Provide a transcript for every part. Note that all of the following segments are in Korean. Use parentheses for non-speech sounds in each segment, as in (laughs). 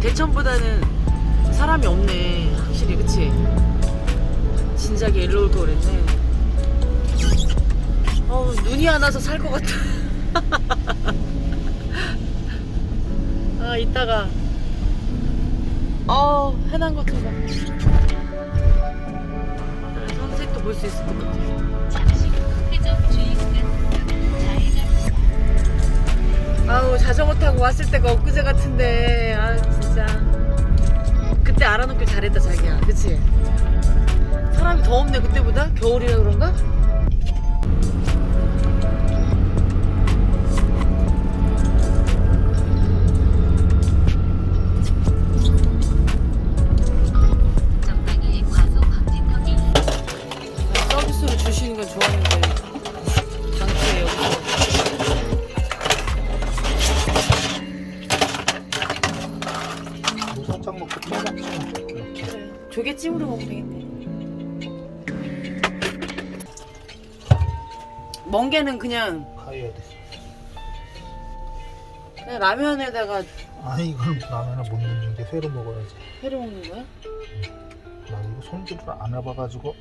대천보다는 사람이 없네. 확실히 그치? 진작에 일로 올 걸 그랬네. 어우 눈이 안 와서 살 것 같아. (laughs) 아 이따가. 어 해난 것좀 봐. 그래, 선색도 볼 수 있을 것 같아. 잠시 후 회전 주의 구간 좌회전. 아우 자전거 타고 왔을 때가 엊그제 같은데. 아 진짜 그때 알아놓길 잘했다 자기야 그치? 사람이 더 없네 그때보다 겨울이라 그런가? 먹고 또 먹지 이렇게 그래 조개찜으로 먹으면 되겠네 멍게는 그냥 가야 돼. 그냥 라면에다가 아 이건 라면을 못 넣는데 회로 먹어야지. 회로 먹는 거야? 나 이거 손질을 안 해봐가지고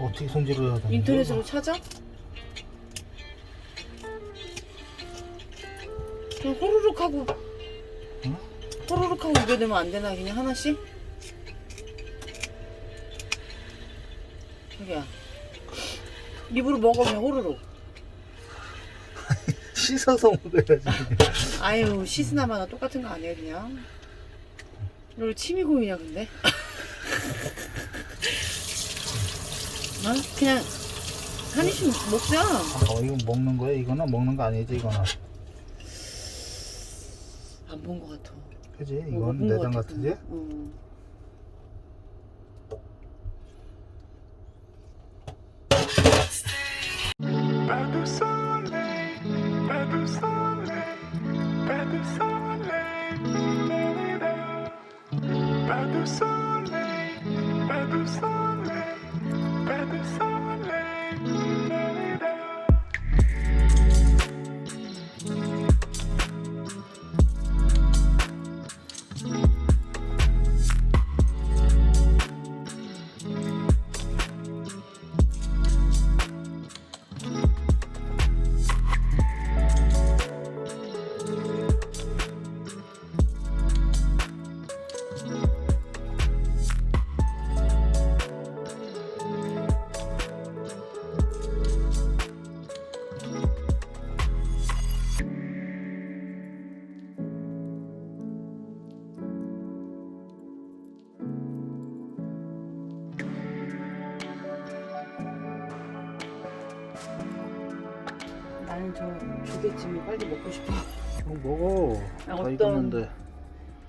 어떻게 손질을 해야 되는지 인터넷으로 찾아? 그냥 호로록 하고 응? 호로록 하고 우겨내면 안 되나 그냥 하나씩? 자기야 입으로 먹어 그냥 호로록 (laughs) 씻어서 먹어야지. 아유 시스나 마나 똑같은 거 아니야 그냥 이걸 침이 고이냐 근데 (laughs) 어? 그냥 한 입씩 먹자 어 이거 먹는 거야? 이거는 먹는 거 아니지 이거는. 안본 거 같아 그지? 어, 이건 본거 내장 같은데? 응. Pas de soleil, pas de soleil, pas de soleil, 저 조개찜이 빨리 먹고 싶어 이거 먹어. 아, 다 어떤- 익었는데.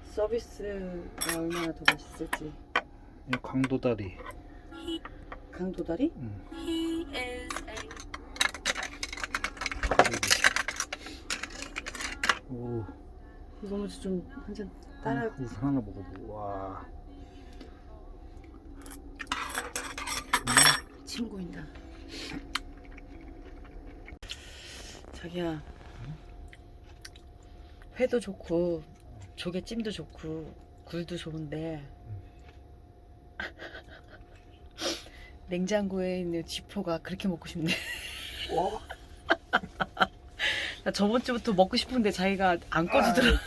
서비스가 얼마나 더 맛있을지 이 강도다리. 강도다리? 응. 오. 이거 먼저 좀 한 잔 따라 우선 하나 먹어보고. 와. 침 고인다 자기야. 회도 좋고 조개찜도 좋고 굴도 좋은데. (laughs) 냉장고에 있는 쥐포가 그렇게 먹고 싶네. 어? (laughs) 나 저번 주부터 먹고 싶은데 자기가 안 꺼주더라.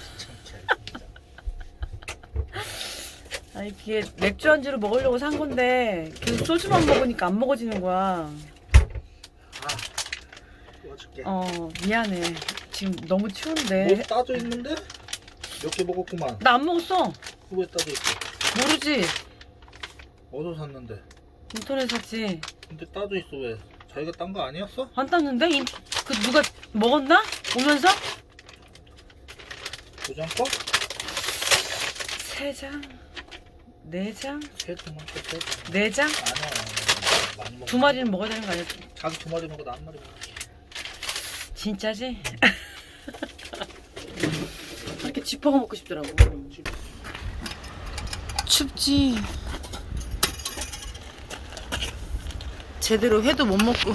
아니 그게 맥주 안주로 먹으려고 산 건데 계속 소주만 먹으니까 안 먹어지는 거야 도와줄게. 어 미안해 지금 너무 추운데 뭐 따져 있는데? 몇 개 먹었구만. 나 안 먹었어 왜 따져 있어? 모르지 어디서 샀는데? 인터넷 샀지. 근데 따져 있어 왜? 자기가 딴 거 아니었어? 안 땄는데? 이- 그 누가 먹었나? 오면서? 도장 거? 세 장, 네 장, 세 장만 세 장. 네 장? 아니야. 많이 먹어. 두 마리는 먹어야 되는 거 아니야? 자기 두 마리 먹어 나한 마리 먹어. 진짜지? (laughs) 이렇게 지퍼가 먹고 싶더라고. 춥지. 제대로 회도 못 먹고.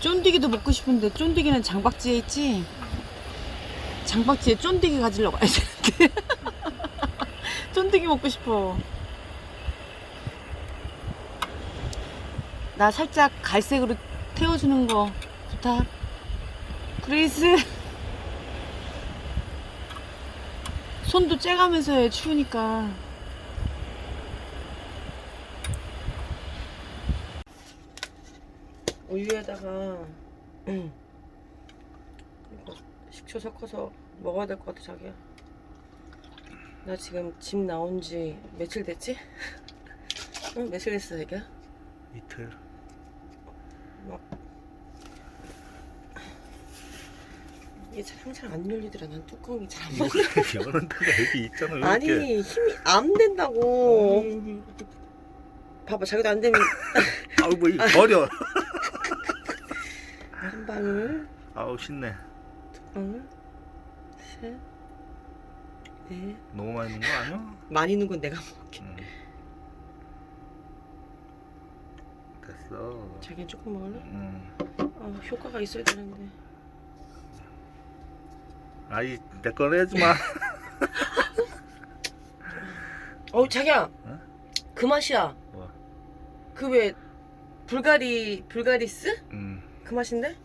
쫀디기도 먹고 싶은데 쫀디기는 장박지에 있지? 장박지에 쫀디기 가지려고 해야 되는데 (laughs) 쫀디기 먹고 싶어. 나 살짝 갈색으로 태워주는 거 부탁 그레이스. 손도 째가면서 해 추우니까. 우유에다가 응. (clears throat) 이거 식초 섞어서 먹어야 될 것 같아 자기야 나 지금 집 나온 지 며칠 됐지? 응 (laughs) 며칠 됐어 자기야? 이틀. 이게 잘 항상 안 열리더라 난 뚜껑이 잘 안 맞아 여는 (laughs) 데가 여기 있잖아. 왜 아니 이렇게. 힘이 안 된다고 어, 봐봐 자기도 안 되면 (laughs) 아우 뭐 이거 버려. 한 방울 아우 신내. 두 방울 셋 넷 너무 많이 넣은 거 아니야? 많이 넣은 건 내가 먹을게 응. 됐어. 자기는 조금 먹을래? 응. 아, 효과가 있어야 되는데. 아이 내거 내지 마. (laughs) 어, 자기야. 어? 그 맛이야. 뭐? 그 왜 불가리 불가리스? 응. 그 맛인데?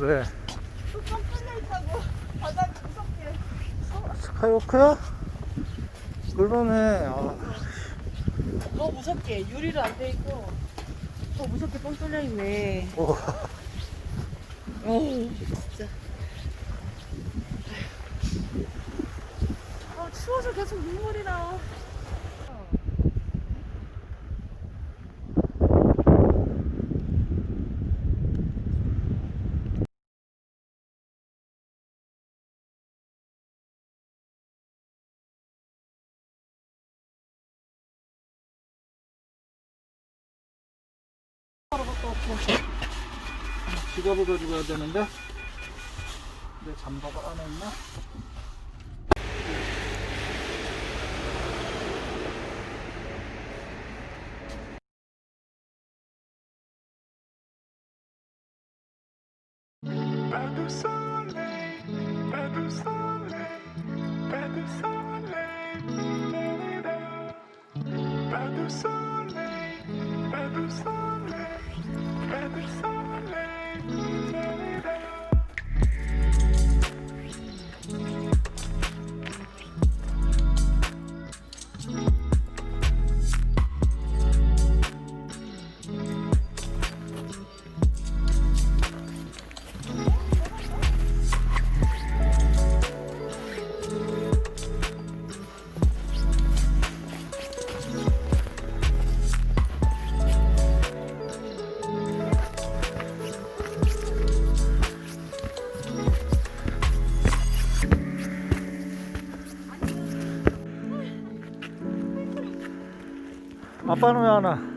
왜? 스카이워크야? 그러네. 아, 더 무섭게 유리로 안 돼 있고 더 무섭게 뻥 뚫려 있네. 오. 어우 진짜. 아 추워서 계속 눈물이 나. 지갑을 가지고 가야 되는데. 내 잠바가 안에 있나? Pas de soleil, 아빠는 왜 안 와?